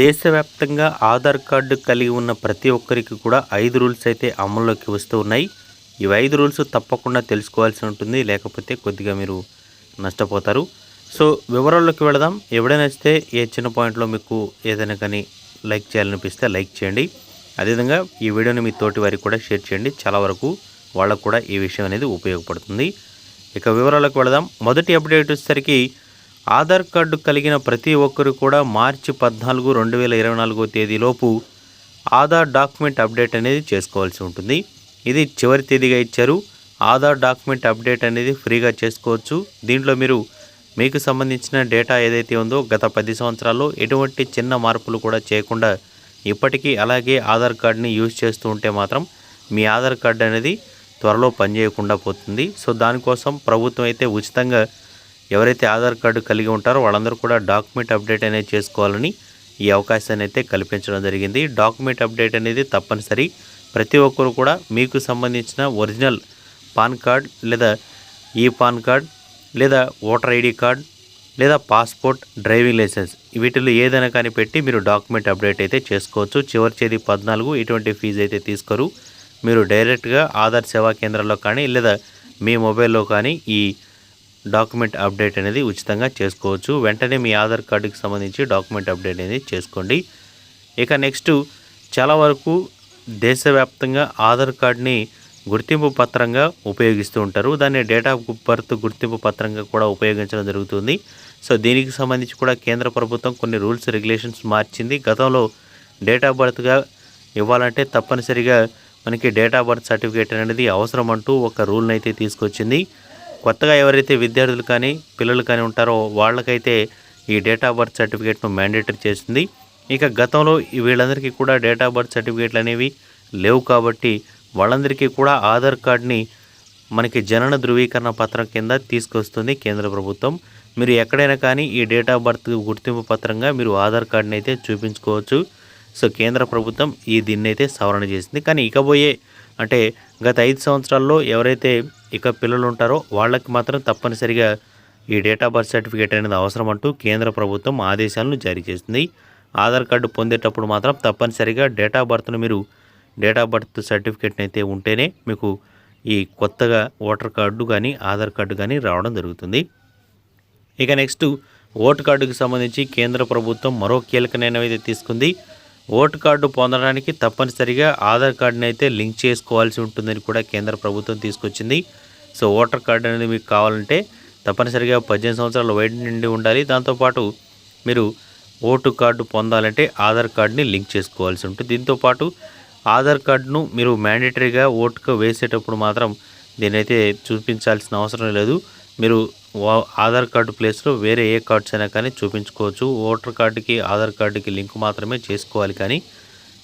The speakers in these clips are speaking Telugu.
దేశవ్యాప్తంగా ఆధార్ కార్డు కలిగి ఉన్న ప్రతి ఒక్కరికి కూడా ఐదు రూల్స్ అయితే అమల్లోకి వస్తూ ఉన్నాయి. ఇవి ఐదు రూల్స్ తప్పకుండా తెలుసుకోవాల్సి ఉంటుంది. లేకపోతే కొద్దిగా మీరు నష్టపోతారు. సో వివరాల్లోకి వెళదాం. ఎవడైనా వస్తే ఏ చిన్న పాయింట్లో మీకు ఏదైనా కానీ లైక్ చేయాలనిపిస్తే లైక్ చేయండి. అదేవిధంగా ఈ వీడియోని మీ తోటి వారికి కూడా షేర్ చేయండి. చాలా వరకు వాళ్ళకు కూడా ఈ విషయం అనేది ఉపయోగపడుతుంది. ఇక వివరాలకు వెళదాం. మొదటి అప్డేట్ వచ్చేసరికి ఆధార్ కార్డు కలిగిన ప్రతి ఒక్కరు కూడా మార్చి పద్నాలుగు రెండు వేల ఇరవై నాలుగో తేదీలోపు ఆధార్ డాక్యుమెంట్ అప్డేట్ అనేది చేసుకోవాల్సి ఉంటుంది. ఇది చివరి తేదీగా ఇచ్చారు. ఆధార్ డాక్యుమెంట్ అప్డేట్ అనేది ఫ్రీగా చేసుకోవచ్చు. దీంట్లో మీరు మీకు సంబంధించిన డేటా ఏదైతే ఉందో గత పది సంవత్సరాల్లో ఎటువంటి చిన్న మార్పులు కూడా చేయకుండా ఇప్పటికీ అలాగే ఆధార్ కార్డుని యూజ్ చేస్తూ ఉంటే మాత్రం మీ ఆధార్ కార్డు అనేది త్వరలో పనిచేయకుండా పోతుంది. సో దానికోసం ప్రభుత్వం అయితే ఉచితంగా ఎవరైతే ఆధార్ కార్డు కలిగి ఉంటారో వాళ్ళందరూ కూడా డాక్యుమెంట్ అప్డేట్ అనేది చేసుకోవాలని ఈ అవకాశాన్ని అయితే కల్పించడం జరిగింది. డాక్యుమెంట్ అప్డేట్ అనేది తప్పనిసరి. ప్రతి ఒక్కరు కూడా మీకు సంబంధించిన ఒరిజినల్ పాన్ కార్డ్ లేదా ఈ పాన్ కార్డ్ లేదా ఓటర్ ఐడి కార్డ్ లేదా పాస్పోర్ట్ డ్రైవింగ్ లైసెన్స్ వీటిలో ఏదైనా కానీ పెట్టి మీరు డాక్యుమెంట్ అప్డేట్ అయితే చేసుకోవచ్చు. చివరి తేదీ పద్నాలుగు ఎటువంటి ఫీజు అయితే తీసుకోరు. మీరు డైరెక్ట్గా ఆధార్ సేవా కేంద్రంలో కానీ లేదా మీ మొబైల్లో కానీ ఈ డాక్యుమెంట్ అప్డేట్ అనేది ఉచితంగా చేసుకోవచ్చు. వెంటనే మీ ఆధార్ కార్డుకి సంబంధించి డాక్యుమెంట్ అప్డేట్ అనేది చేసుకోండి. ఇక నెక్స్ట్ చాలా వరకు దేశవ్యాప్తంగా ఆధార్ కార్డ్ని గుర్తింపు పత్రంగా ఉపయోగిస్తూ ఉంటారు. దాన్ని డేట్ ఆఫ్ బర్త్ గుర్తింపు పత్రంగా కూడా ఉపయోగించడం జరుగుతుంది. సో దీనికి సంబంధించి కూడా కేంద్ర ప్రభుత్వం కొన్ని రూల్స్ రెగ్యులేషన్స్ మార్చింది. గతంలో డేట్ ఆఫ్ బర్త్గా ఇవ్వాలంటే తప్పనిసరిగా మనకి డేట్ ఆఫ్ బర్త్ సర్టిఫికేట్ అనేది అవసరం అంటూ ఒక రూల్ని అయితే తీసుకొచ్చింది. కొత్తగా ఎవరైతే విద్యార్థులు కానీ పిల్లలు కానీ ఉంటారో వాళ్ళకైతే ఈ డేట్ ఆఫ్ బర్త్ సర్టిఫికేట్ను మ్యాండేటరీ చేసింది ఇక గతంలో వీళ్ళందరికీ కూడా డేట్ ఆఫ్ బర్త్ సర్టిఫికేట్లు అనేవి లేవు కాబట్టి వాళ్ళందరికీ కూడా ఆధార్ కార్డ్ని మనకి జనన ధృవీకరణ పత్రం కింద తీసుకొస్తుంది కేంద్ర ప్రభుత్వం. మీరు ఎక్కడైనా కానీ ఈ డేట్ ఆఫ్ బర్త్ గుర్తింపు పత్రంగా మీరు ఆధార్ కార్డుని అయితే చూపించుకోవచ్చు. సో కేంద్ర ప్రభుత్వం ఈ దీన్ని అయితే సవరణ చేసింది. కానీ ఇకపోయే అంటే గత ఐదు సంవత్సరాల్లో ఎవరైతే ఇక పిల్లలు ఉంటారో వాళ్ళకి మాత్రం తప్పనిసరిగా ఈ డేట్ ఆఫ్ బర్త్ సర్టిఫికేట్ అనేది అవసరం అంటూ కేంద్ర ప్రభుత్వం ఆదేశాలను జారీ చేసింది. ఆధార్ కార్డు పొందేటప్పుడు మాత్రం తప్పనిసరిగా డేట్ ఆఫ్ బర్త్ను మీరు డేట్ ఆఫ్ బర్త్ సర్టిఫికేట్ని అయితే ఉంటేనే మీకు ఈ కొత్తగా ఓటర్ కార్డు కానీ ఆధార్ కార్డు కానీ రావడం జరుగుతుంది. ఇక నెక్స్ట్ ఓటు కార్డుకి సంబంధించి కేంద్ర ప్రభుత్వం మరో కీలక నిర్ణయం అయితే తీసుకుంది. ఓటు కార్డు పొందడానికి తప్పనిసరిగా ఆధార్ కార్డుని అయితే లింక్ చేసుకోవాల్సి ఉంటుందని కూడా కేంద్ర ప్రభుత్వం తీసుకొచ్చింది. సో ఓటర్ కార్డు అనేది మీకు కావాలంటే తప్పనిసరిగా పద్దెనిమిది సంవత్సరాల వయసు నుండి ఉండాలి. దాంతోపాటు మీరు ఓటు కార్డు పొందాలంటే ఆధార్ కార్డుని లింక్ చేసుకోవాల్సి ఉంటుంది. దీంతోపాటు ఆధార్ కార్డును మీరు మ్యాండేటరీగా ఓటుకు వేసేటప్పుడు మాత్రం దీనైతే చూపించాల్సిన అవసరం లేదు. మీరు ఆధార్ కార్డు ప్లేస్లో వేరే ఏ కార్డ్స్ అయినా కానీ చూపించుకోవచ్చు. ఓటర్ కార్డుకి ఆధార్ కార్డుకి లింక్ మాత్రమే చేసుకోవాలి కానీ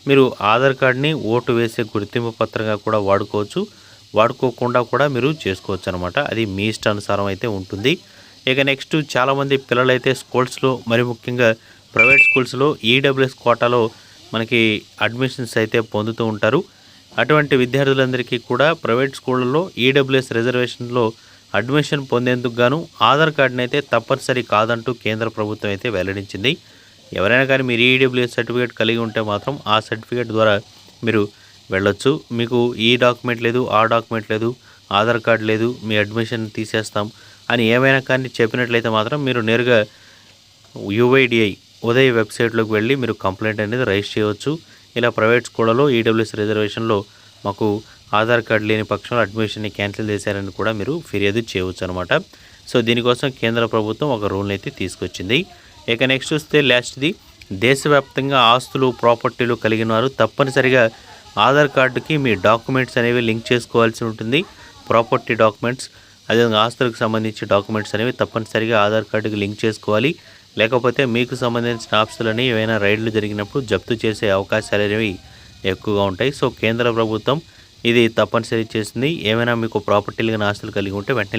మీరు ఆధార్ కార్డ్ని ఓటు వేసే గుర్తింపు పత్రంగా కూడా వాడుకోవచ్చు. వాడుకోకుండా కూడా మీరు చేసుకోవచ్చు అనమాట అది మీ ఇష్టానుసారం అయితే ఉంటుంది. ఇక నెక్స్ట్ చాలామంది పిల్లలైతే స్కూల్స్లో మరి ముఖ్యంగా ప్రైవేట్ స్కూల్స్లో ఈడబ్ల్యూఎస్ కోటాలో మనకి అడ్మిషన్స్ అయితే పొందుతూ ఉంటారు. అటువంటి విద్యార్థులందరికీ కూడా ప్రైవేట్ స్కూళ్ళలో ఈడబ్ల్యూఎస్ రిజర్వేషన్లో అడ్మిషన్ పొందేందుకు గాను ఆధార్ కార్డును అయితే తప్పనిసరి కాదంటూ కేంద్ర ప్రభుత్వం అయితే వెల్లడించింది. ఎవరైనా కానీ మీరు ఈడబ్ల్యూఎస్ సర్టిఫికేట్ కలిగి ఉంటే మాత్రం ఆ సర్టిఫికేట్ ద్వారా మీరు వెళ్ళొచ్చు. మీకు ఈ డాక్యుమెంట్ లేదు ఆ డాక్యుమెంట్ లేదు ఆధార్ కార్డు లేదు మీ అడ్మిషన్ తీసేస్తాం అని ఏమైనా కానీ చెప్పినట్లయితే మాత్రం మీరు నేరుగా యుఐడిఐ ఉదయ్ వెబ్సైట్లోకి వెళ్ళి మీరు కంప్లైంట్ అనేది రైజ్ చేయవచ్చు. ఇలా ప్రైవేట్ స్కూళ్ళలో ఈడబ్ల్యూఎస్ రిజర్వేషన్లో మాకు ఆధార్ కార్డు లేని పక్షంలో అడ్మిషన్ని క్యాన్సిల్ చేశారని కూడా మీరు ఫిర్యాదు చేయవచ్చు అనమాట సో దీనికోసం కేంద్ర ప్రభుత్వం ఒక రూల్ని అయితే తీసుకొచ్చింది. ఇక నెక్స్ట్ వస్తే లాస్ట్ది దేశవ్యాప్తంగా ఆస్తులు ప్రాపర్టీలు కలిగిన వారు తప్పనిసరిగా ఆధార్ కార్డుకి మీ డాక్యుమెంట్స్ అనేవి లింక్ చేసుకోవాల్సి ఉంటుంది. ప్రాపర్టీ డాక్యుమెంట్స్ అదేవిధంగా ఆస్తులకు సంబంధించి డాక్యుమెంట్స్ అనేవి తప్పనిసరిగా ఆధార్ కార్డుకి లింక్ చేసుకోవాలి. లేకపోతే మీకు సంబంధించిన ఆస్తులని ఏవైనా రైడ్లు జరిగినప్పుడు జప్తు చేసే అవకాశాలు అనేవి ఎక్కువగా ఉంటాయి. సో కేంద్ర ప్రభుత్వం ఇది తప్పనిసరి చేసింది ఏమైనా మీకు ప్రాపర్టీలు కానీ ఆస్తులు కలిగి ఉంటే వెంటనే